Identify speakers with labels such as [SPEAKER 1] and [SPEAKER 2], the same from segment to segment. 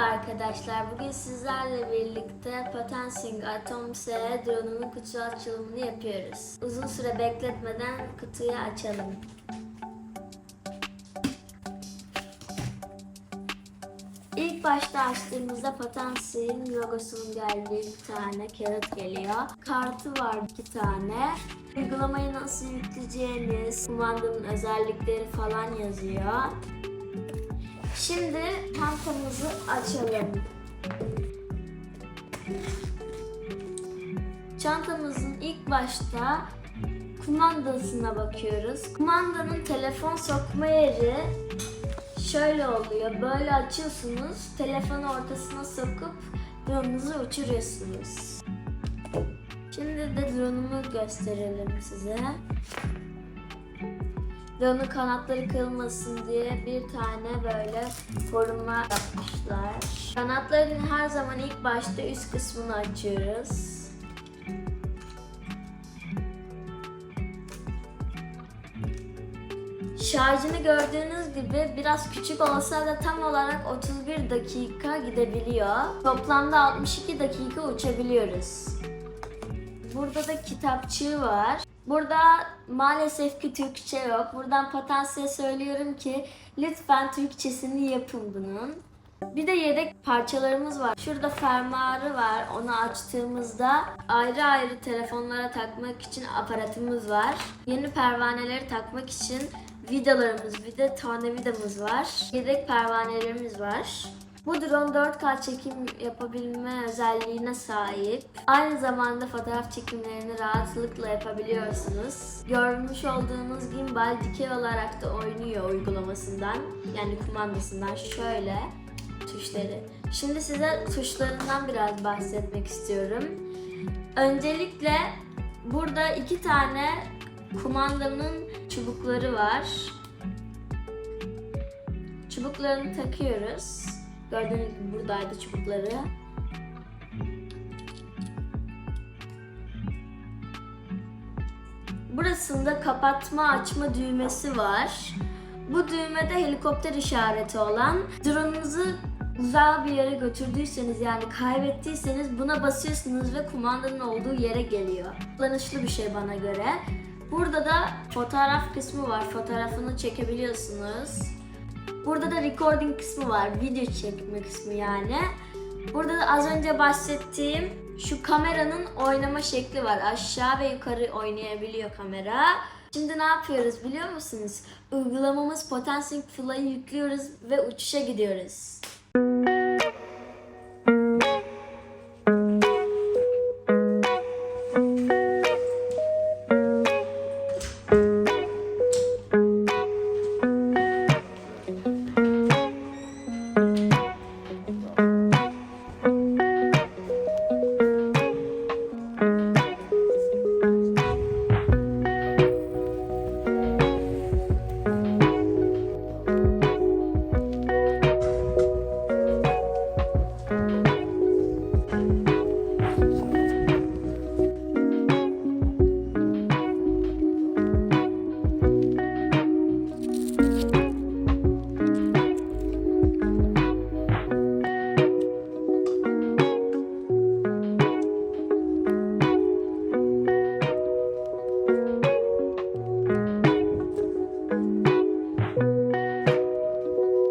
[SPEAKER 1] arkadaşlar. Bugün sizlerle birlikte Potensing Atom S drone'unun kutu açılımını yapıyoruz. Uzun süre bekletmeden kutuyu açalım. İlk başta açtığımızda Potensing'in logosunun geldiği bir tane kağıt geliyor. Kartı var iki tane. Uygulamayı nasıl yükleyeceğiniz, kumandanın özellikleri falan yazıyor. Şimdi çantamızı açalım. Çantamızın ilk başta kumandasına bakıyoruz. Kumandanın telefon sokma yeri şöyle oluyor. Böyle açıyorsunuz, telefonu ortasına sokup drone'unuzu uçuruyorsunuz. Şimdi de drone'umu gösterelim size. Drone'un kanatları kırılmasın diye bir tane böyle koruma yapmışlar. Kanatların her zaman ilk başta üst kısmını açıyoruz. Şarjını gördüğünüz gibi biraz küçük olsa da tam olarak 31 dakika gidebiliyor. Toplamda 62 dakika uçabiliyoruz. Burada da kitapçığı var. Burada maalesef ki Türkçe yok. Buradan potansiyel söylüyorum ki lütfen Türkçesini yapın bunun. Bir de yedek parçalarımız var. Şurada fermuarı var. Onu açtığımızda ayrı ayrı telefonlara takmak için aparatımız var. Yeni pervaneleri takmak için vidalarımız, de tane vidamız var. Yedek pervanelerimiz var. Bu drone 4K çekim yapabilme özelliğine sahip. Aynı zamanda fotoğraf çekimlerini rahatlıkla yapabiliyorsunuz. Görmüş olduğunuz gimbal dikey olarak da oynuyor uygulamasından. Yani kumandasından şöyle tuşları. Şimdi size tuşlarından biraz bahsetmek istiyorum. Öncelikle burada iki tane kumandanın çubukları var. Çubuklarını takıyoruz. Gördüğünüz gibi buradaydı çubukları. Burasında kapatma açma düğmesi var. Bu düğmede helikopter işareti olan drone'unuzu uzağa bir yere götürdüyseniz yani kaybettiyseniz buna basıyorsunuz ve kumandanın olduğu yere geliyor. Kullanışlı bir şey bana göre. Burada da fotoğraf kısmı var. Fotoğrafını çekebiliyorsunuz. Burada da recording kısmı var. Video çekme kısmı yani. Burada da az önce bahsettiğim şu kameranın oynama şekli var. Aşağı ve yukarı oynayabiliyor kamera. Şimdi ne yapıyoruz biliyor musunuz? Uygulamamız Potensing Fly'ı yüklüyoruz ve uçuşa gidiyoruz.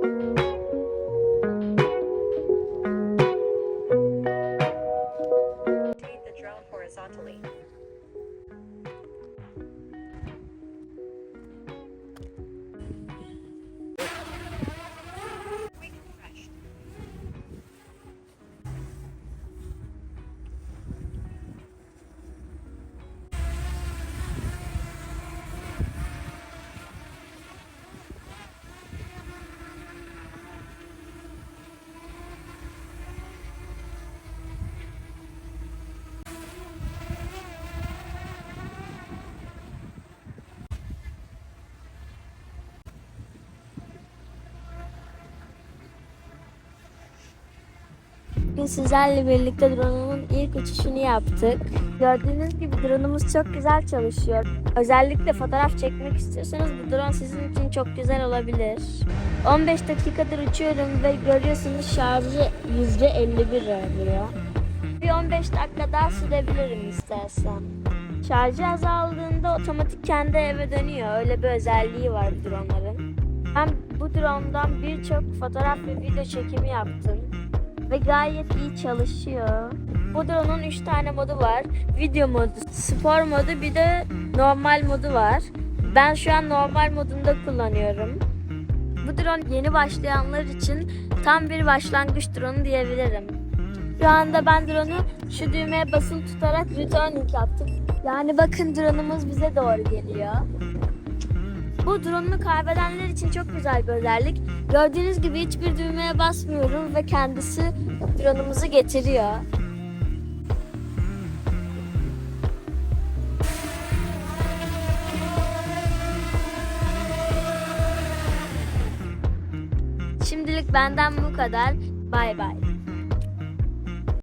[SPEAKER 1] Thank you. Bugün sizlerle birlikte drone'un ilk uçuşunu yaptık. Gördüğünüz gibi drone'umuz çok güzel çalışıyor. Özellikle fotoğraf çekmek istiyorsanız bu drone sizin için çok güzel olabilir. 15 dakikadır uçuyorum ve görüyorsunuz şarjı %51 oluyor. Bir 15 dakika daha sürebilirim istersen. Şarjı azaldığında otomatik kendi eve dönüyor. Öyle bir özelliği var bu dronların. Ben bu drone'dan birçok fotoğraf ve video çekimi yaptım. Ve gayet iyi çalışıyor. Bu drone'un 3 tane modu var. Video modu, spor modu bir de normal modu var. Ben şu an normal modunda kullanıyorum. Bu drone yeni başlayanlar için tam bir başlangıç drone diyebilirim. Şu anda ben drone'u şu düğmeye basılı tutarak returning yaptım. Yani bakın drone'umuz bize doğru geliyor. Bu drone'u kaybedenler için çok güzel bir özellik. Gördüğünüz gibi hiçbir düğmeye basmıyorum ve kendisi drone'umuzu getiriyor. Şimdilik benden bu kadar. Bay bay.